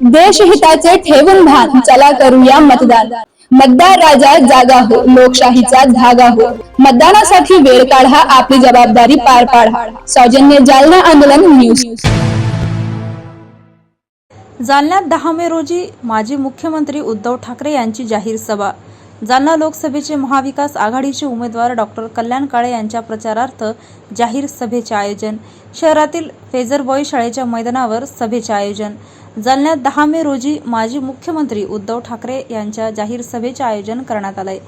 देशहिताचे ठेवून भान चला करूया मतदान. मतदार राजा जागा हो लोकशाहीचा धागा हो. मतदानासाठी वेळ काढा आपली जबाबदारी पार पाडा. सौजन्य जालना आंदोलन न्यूज. जालन्यात दहा मे रोजी माजी मुख्यमंत्री उद्धव ठाकरे यांची जाहीर सभा. जालना लोकसभेचे महाविकास आघाडीचे उमेदवार डॉक्टर कल्याण काळे यांच्या प्रचारार्थ जाहीर सभेचे आयोजन. शहरातील फेजर बॉय शाळेच्या मैदानावर सभेचे आयोजन. जालन्यात दहा मे रोजी माजी मुख्यमंत्री उद्धव ठाकरे यांच्या जाहीर सभेचे आयोजन करण्यात आलंय.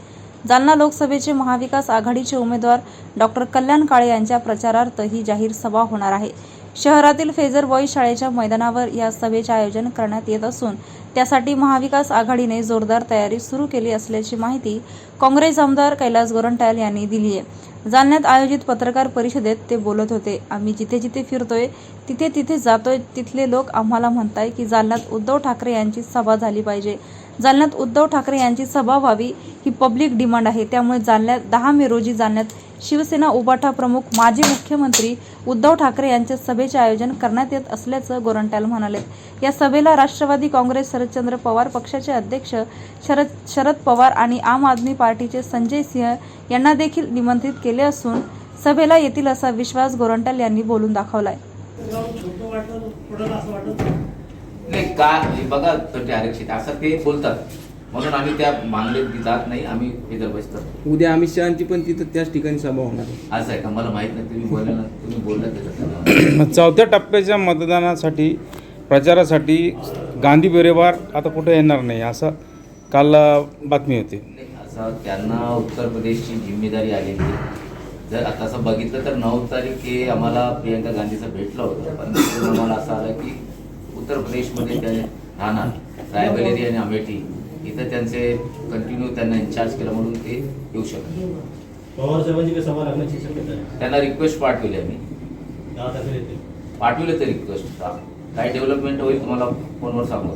जालना लोकसभेचे महाविकास आघाडीचे उमेदवार डॉक्टर कल्याण काळे यांच्या प्रचारार्थ ही जाहीर सभा होणार आहे. शहरातील फेजर बॉय शाळेच्या मैदानावर या सभेचे आयोजन करण्यात येत असून त्यासाठी महाविकास आघाडीने जोरदार तयारी सुरू केली असल्याची माहिती काँग्रेस आमदार कैलास गोरंट्याल यांनी दिली आहे जालन्यात आयोजित पत्रकार परिषदेत ते बोलत होते. आम्ही जिथे जिथे फिरतोय तिथे तिथे जातोय तिथले लोक आम्हाला म्हणताय की जालन्यात उद्धव ठाकरे यांची सभा झाली पाहिजे. जालन्यात उद्धव ठाकरे यांची सभा व्हावी ही पब्लिक डिमांड आहे. त्यामुळे जालन्यात दहा मे रोजी जालन्यात शिवसेना उबाठा प्रमुख माजी मुख्यमंत्री उद्धव ठाकरे यांच्या सभेचे आयोजन करण्यात येत असल्याचं गोरंट्याल म्हणाले. या सभेला राष्ट्रवादी काँग्रेस शरदचंद्र पवार पक्षाचे अध्यक्ष शरद शरद पवार आणि आम आदमी पार्टीचे संजय सिंह यांना देखील निमंत्रित केले असून सभेला येतील असा विश्वास गोरंट्याल यांनी बोलून दाखवलाय. नाही का बघा तुमचे आरक्षित असं ते बोलतात. म्हणून आम्ही त्या मागणीत जात नाही आम्ही बसतो उद्या अमित शहाची पण तिथं त्याच ठिकाणी सभा होणार आहे. असं आहे का? मला माहीत नाही तुम्ही बोलला ना तुम्ही बोलला त्याच्यात चौथ्या टप्प्याच्या मतदानासाठी प्रचारासाठी गांधी परिवार आता कुठे येणार नाही असं काल बातमी होती. असं त्यांना उत्तर प्रदेशची जिम्मेदारी आलेली जर आता असं बघितलं तर नऊ तारीख हे आम्हाला प्रियंका गांधीचं भेटलं होतं पण आम्हाला असं आलं की उत्तर प्रदेशमध्ये ते राहणार रायबरेली आणि अमेठी इथं त्यांचे कंटिन्यू त्यांना इन्चार्ज केलं म्हणून ते येऊ शकतात पवार साहेबांची काही सभा लागण्याची शक्यता आहे? त्यांना रिक्वेस्ट पाठवली आम्ही. दहा तारखेला येतील. पाठवले तर रिक्वेस्ट काय डेव्हलपमेंट होईल तुम्हाला फोनवर सांगू